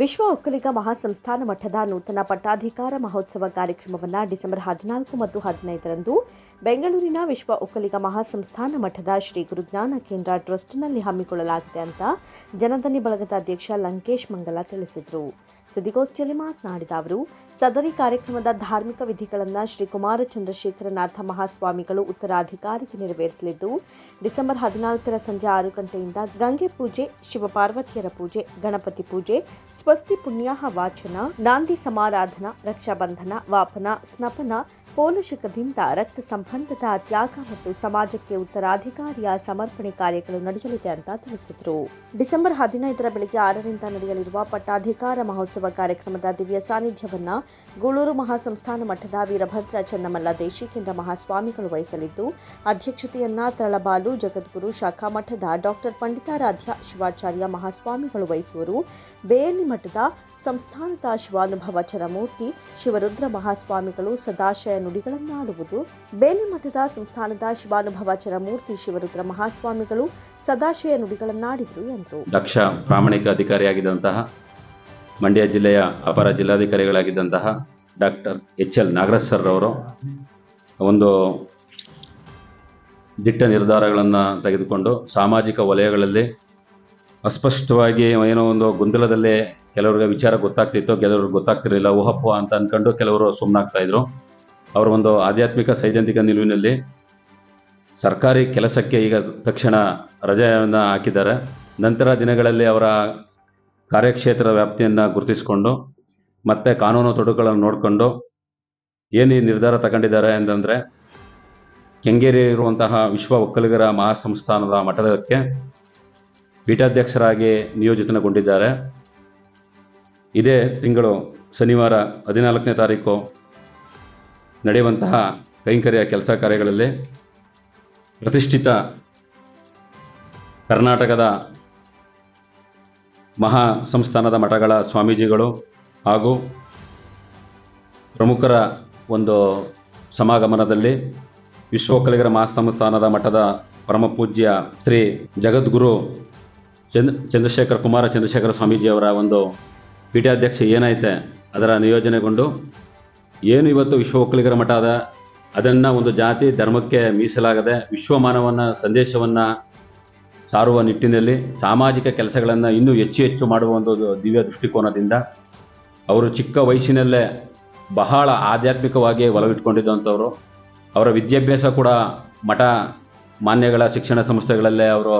ವಿಶ್ವ ಒಕ್ಕಲಿಗ ಮಹಾಸಂಸ್ಥಾನ ಮಠದ ನೂತನ ಪಟ್ಟಾಧಿಕಾರ ಮಹೋತ್ಸವ ಕಾರ್ಯಕ್ರಮವನ್ನು ಡಿಸೆಂಬರ್ ಹದಿನಾಲ್ಕು ಮತ್ತು ಹದಿನೈದರಂದು ಬೆಂಗಳೂರಿನ ವಿಶ್ವ ಒಕ್ಕಲಿಗ ಮಹಾಸಂಸ್ಥಾನ ಮಠದ ಶ್ರೀ ಗುರುಜ್ಞಾನ ಕೇಂದ್ರ ಟ್ರಸ್ಟ್ನಲ್ಲಿ ಹಮ್ಮಿಕೊಳ್ಳಲಾಗಿದೆ ಅಂತ ಜನಧನಿ ಬಳಗದ ಅಧ್ಯಕ್ಷ ಲಂಕೇಶ್ ಮಂಗಲ ತಿಳಿಸಿದರು. ಸುದ್ದಿಗೋಷ್ಠಿಯಲ್ಲಿ ಮಾತನಾಡಿದ ಅವರು, ಸದರಿ ಕಾರ್ಯಕ್ರಮದ ಧಾರ್ಮಿಕ ವಿಧಿಗಳನ್ನು ಶ್ರೀ ಕುಮಾರ ಚಂದ್ರಶೇಖರನಾಥ ಮಹಾಸ್ವಾಮಿಗಳು ಉತ್ತರಾಧಿಕಾರಿಗೆ ನೆರವೇರಿಸಲಿದ್ದು, ಡಿಸೆಂಬರ್ ಹದಿನಾಲ್ಕರ ಸಂಜೆ ಆರು ಗಂಟೆಯಿಂದ ಗಂಗೆ ಪೂಜೆ, ಶಿವಪಾರ್ವತಿಯರ ಪೂಜೆ, ಗಣಪತಿ ಪೂಜೆ, ಸ್ವಸ್ತಿ ಪುಣ್ಯಾಹ ವಾಚನ, ನಾಂದಿ ಸಮಾರಾಧನಾ, ರಕ್ಷಾಬಂಧನ, ವಾಪನ, ಸ್ನಪನ ಪೋಲಶಕದಿಂದ ರಕ್ತ ಸಂಬಂಧದ ತ್ಯಾಗ ಮತ್ತು ಸಮಾಜಕ್ಕೆ ಉತ್ತರಾಧಿಕಾರಿಯ ಸಮರ್ಪಣೆ ಕಾರ್ಯಗಳು ನಡೆಯಲಿದೆ ಅಂತ ತಿಳಿಸಿದರು. ಡಿಸೆಂಬರ್ ಹದಿನೈದರ ಬೆಳಗ್ಗೆ ಆರರಿಂದ ನಡೆಯಲಿರುವ ಪಟ್ಟಾಧಿಕಾರ ಮಹೋತ್ಸವ ಕಾರ್ಯಕ್ರಮದ ದಿವ್ಯ ಸಾನ್ನಿಧ್ಯವನ್ನ ಗೂಳೂರು ಮಹಾಸಂಸ್ಥಾನ ಮಠದ ವೀರಭದ್ರ ಚನ್ನಮಲ್ಲ ದೇಶಿಕೇಂದ್ರ ಮಹಾಸ್ವಾಮಿಗಳು ವಹಿಸಲಿದ್ದು, ಅಧ್ಯಕ್ಷತೆಯನ್ನ ತರಳಬಾಲು ಜಗದ್ಗುರು ಶಾಖಾ ಮಠದ ಡಾಕ್ಟರ್ ಪಂಡಿತಾರಾಧ್ಯ ಶಿವಾಚಾರ್ಯ ಮಹಾಸ್ವಾಮಿಗಳು ವಹಿಸುವರು. ಬೇಲಿ ಮಠದ ಸಂಸ್ಥಾನದ ಶಿವಾನುಭವ ಚರಮೂರ್ತಿ ಶಿವರುದ್ರ ಮಹಾಸ್ವಾಮಿಗಳು ಸದಾಶಯ ನುಡಿಗಳನ್ನಾಡುವುದು. ಬೇಲಿಮಠದ ಸಂಸ್ಥಾನದ ಶಿವಾನುಭವ ಚರಮೂರ್ತಿ ಶಿವರುದ್ರ ಮಹಾಸ್ವಾಮಿಗಳು ಸದಾಶಯ ನುಡಿಗಳನ್ನಾಡಿದರು ಎಂದರು. ದಕ್ಷ ಪ್ರಾಮಾಣಿಕ ಅಧಿಕಾರಿಯಾಗಿದ್ದಂತಹ, ಮಂಡ್ಯ ಜಿಲ್ಲೆಯ ಅಪರ ಜಿಲ್ಲಾಧಿಕಾರಿಗಳಾಗಿದ್ದಂತಹ doctor H L Nagaraj sir ಅವರು ಒಂದು ದಿಟ್ಟ ನಿರ್ಧಾರಗಳನ್ನು ತೆಗೆದುಕೊಂಡು ಸಾಮಾಜಿಕ ವಲಯಗಳಲ್ಲಿ ಅಸ್ಪಷ್ಟವಾಗಿ ಏನೋ ಒಂದು ಗೊಂದಲದಲ್ಲೇ ಕೆಲವ್ರಿಗೆ ವಿಚಾರ ಗೊತ್ತಾಗ್ತಿತ್ತು, ಕೆಲವ್ರಿಗೆ ಗೊತ್ತಾಗ್ತಿರಲಿಲ್ಲ ಊಹಪ್ಪ ಅಂತ ಅಂದ್ಕೊಂಡು ಕೆಲವರು ಸುಮ್ಮನಾಗ್ತಾ ಇದ್ರು. ಅವರ ಒಂದು ಆಧ್ಯಾತ್ಮಿಕ ಸೈದ್ಧಾಂತಿಕ ನಿಲುವಿನಲ್ಲಿ ಸರ್ಕಾರಿ ಕೆಲಸಕ್ಕೆ ಈಗ ತಕ್ಷಣ ರಜೆಯನ್ನು ಹಾಕಿದ್ದಾರೆ. ನಂತರ ದಿನಗಳಲ್ಲಿ ಅವರ ಕಾರ್ಯಕ್ಷೇತ್ರ ವ್ಯಾಪ್ತಿಯನ್ನು ಗುರುತಿಸಿಕೊಂಡು, ಮತ್ತೆ ಕಾನೂನು ತೊಡಕುಗಳನ್ನು ನೋಡಿಕೊಂಡು ಏನು ನಿರ್ಧಾರ ತಗೊಂಡಿದ್ದಾರೆ ಅಂತಂದರೆ ಕೆಂಗೇರಿ ಇರುವಂತಹ ವಿಶ್ವ ಒಕ್ಕಲಿಗರ ಮಹಾಸಂಸ್ಥಾನದ ಮಠದಕ್ಕೆ ಪೀಠಾಧ್ಯಕ್ಷರಾಗಿ ನಿಯೋಜಿತನಗೊಂಡಿದ್ದಾರೆ. ಇದೇ ತಿಂಗಳು ಶನಿವಾರ ಹದಿನಾಲ್ಕನೇ ತಾರೀಕು ನಡೆಯುವಂತಹ ಕೈಂಕರ್ಯ ಕೆಲಸ ಕಾರ್ಯಗಳಲ್ಲಿ ಪ್ರತಿಷ್ಠಿತ ಕರ್ನಾಟಕದ ಮಹಾ ಸಂಸ್ಥಾನದ ಮಠಗಳ ಸ್ವಾಮೀಜಿಗಳು ಹಾಗೂ ಪ್ರಮುಖರ ಒಂದು ಸಮಾಗಮನದಲ್ಲಿ ವಿಶ್ವಕಲಿಗರ ಮಹಾಸಂಸ್ಥಾನದ ಮಠದ ಪರಮಪೂಜ್ಯ ಶ್ರೀ ಜಗದ್ಗುರು ಚಂದ್ ಚಂದ್ರಶೇಖರ್ ಕುಮಾರ, ಚಂದ್ರಶೇಖರ ಸ್ವಾಮೀಜಿಯವರ ಒಂದು ಪೀಠಾಧ್ಯಕ್ಷ ಏನೈತೆ, ಅದರ ನಿಯೋಜನೆಗೊಂಡು ಏನು ಇವತ್ತು ವಿಶ್ವ ಒಕ್ಕಲಿಗರ ಮಠ ಅದ, ಅದನ್ನು ಒಂದು ಜಾತಿ ಧರ್ಮಕ್ಕೆ ಮೀಸಲಾಗದೆ ವಿಶ್ವಮಾನವನ ಸಂದೇಶವನ್ನು ಸಾರುವ ನಿಟ್ಟಿನಲ್ಲಿ ಸಾಮಾಜಿಕ ಕೆಲಸಗಳನ್ನು ಇನ್ನೂ ಹೆಚ್ಚು ಹೆಚ್ಚು ಮಾಡುವ ಒಂದು ದಿವ್ಯ ದೃಷ್ಟಿಕೋನದಿಂದ ಅವರು ಚಿಕ್ಕ ವಯಸ್ಸಿನಲ್ಲೇ ಬಹಳ ಆಧ್ಯಾತ್ಮಿಕವಾಗಿ ಒಲವಿಟ್ಕೊಂಡಿದ್ದಂಥವ್ರು. ಅವರ ವಿದ್ಯಾಭ್ಯಾಸ ಕೂಡ ಮಠ ಮಾನ್ಯಗಳ ಶಿಕ್ಷಣ ಸಂಸ್ಥೆಗಳಲ್ಲೇ ಅವರು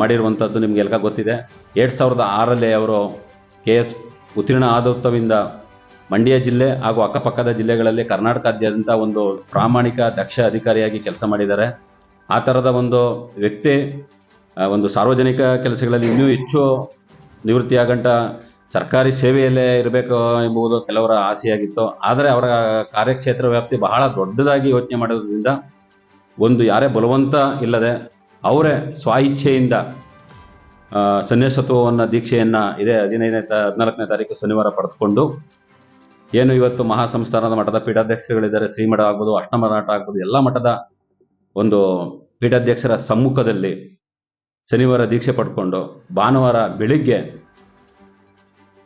ಮಾಡಿರುವಂಥದ್ದು ನಿಮಗೆಲ್ಲ ಗೊತ್ತಿದೆ. ಎರಡು ಸಾವಿರದ ಆರಲ್ಲಿ ಅವರು ಕೆ ಎಸ್ ಉತ್ತೀರ್ಣ ಆದೋತ್ತವಿಂದ ಮಂಡ್ಯ ಜಿಲ್ಲೆ ಹಾಗೂ ಅಕ್ಕಪಕ್ಕದ ಜಿಲ್ಲೆಗಳಲ್ಲಿ ಕರ್ನಾಟಕಾದ್ಯಂತ ಒಂದು ಪ್ರಾಮಾಣಿಕ ದಕ್ಷ ಅಧಿಕಾರಿಯಾಗಿ ಕೆಲಸ ಮಾಡಿದ್ದಾರೆ. ಆ ಥರದ ಒಂದು ವ್ಯಕ್ತಿ ಒಂದು ಸಾರ್ವಜನಿಕ ಕೆಲಸಗಳಲ್ಲಿ ಇನ್ನೂ ಹೆಚ್ಚು ನಿವೃತ್ತಿಯಾಗಂಟ ಸರ್ಕಾರಿ ಸೇವೆಯಲ್ಲೇ ಇರಬೇಕು ಎಂಬುದು ಕೆಲವರ ಆಸೆಯಾಗಿತ್ತು. ಆದರೆ ಅವರ ಕಾರ್ಯಕ್ಷೇತ್ರ ವ್ಯಾಪ್ತಿ ಬಹಳ ದೊಡ್ಡದಾಗಿ ಯೋಚನೆ ಮಾಡೋದ್ರಿಂದ ಒಂದು ಯಾರೇ ಬಲವಂತ ಇಲ್ಲದೆ ಅವರೇ ಸ್ವ-ಇಚ್ಛೆಯಿಂದ ಆ, ಸನ್ಯಾಸತ್ವವನ್ನು ದೀಕ್ಷೆಯನ್ನು ಇದೇ ಹದಿನೈದನೇ ತ ಹದಿನಾಲ್ಕನೇ ತಾರೀಕು ಶನಿವಾರ ಪಡೆದುಕೊಂಡು ಏನು ಇವತ್ತು ಮಹಾಸಂಸ್ಥಾನದ ಮಠದ ಪೀಠಾಧ್ಯಕ್ಷರುಗಳಿದ್ದಾರೆ ಶ್ರೀಮಠ ಆಗ್ಬೋದು ಅಷ್ಟಮ ಮಠ ಆಗ್ಬೋದು ಎಲ್ಲ ಮಠದ ಒಂದು ಪೀಠಾಧ್ಯಕ್ಷರ ಸಮ್ಮುಖದಲ್ಲಿ ಶನಿವಾರ ದೀಕ್ಷೆ ಪಡ್ಕೊಂಡು ಭಾನುವಾರ ಬೆಳಿಗ್ಗೆ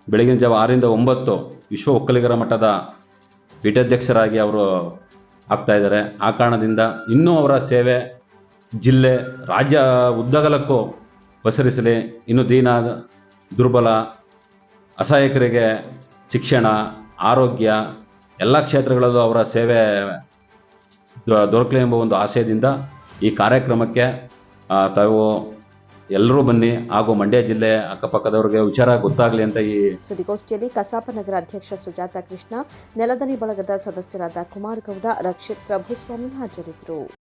ಬೆಳಗಿನ ಜಾವ ಆರಿಂದ ಒಂಬತ್ತು ವಿಶ್ವ ಒಕ್ಕಲಿಗರ ಮಠದ ಪೀಠಾಧ್ಯಕ್ಷರಾಗಿ ಅವರು ಆಗ್ತಾ ಇದ್ದಾರೆ. ಆ ಕಾರಣದಿಂದ ಇನ್ನೂ ಅವರ ಸೇವೆ ಜಿಲ್ಲೆ ರಾಜ್ಯ ಉದ್ದಗಲಕ್ಕೂ ಪಸರಿಸಲಿ, ಇನ್ನು ದೀನ ದುರ್ಬಲ, ಅಸಹಾಯಕರಿಗೆ ಶಿಕ್ಷಣ, ಆರೋಗ್ಯ, ಎಲ್ಲ ಕ್ಷೇತ್ರಗಳಲ್ಲೂ ಅವರ ಸೇವೆ ದೊರಕಲಿ ಎಂಬ ಒಂದು ಆಶಯದಿಂದ ಈ ಕಾರ್ಯಕ್ರಮಕ್ಕೆ ತಾವು ಎಲ್ಲರೂ ಬನ್ನಿ. ಹಾಗೂ ಮಂಡ್ಯ ಜಿಲ್ಲೆ ಅಕ್ಕಪಕ್ಕದವ್ರಿಗೆ ವಿಚಾರ ಗೊತ್ತಾಗಲಿ ಅಂತ ಈ ಸುದ್ದಿಗೋಷ್ಠಿಯಲ್ಲಿ ಕಸಾಪ ನಗರ ಅಧ್ಯಕ್ಷ ಸುಜಾತ ಕೃಷ್ಣ, ನೆಲದನಿ ಬಳಗದ ಸದಸ್ಯರಾದ ಕುಮಾರ್ ಗೌಡ ರಕ್ಷಿತ್ ಪ್ರಭುಸ್ವಾಮಿ ಹಾಜರಿದ್ದರು.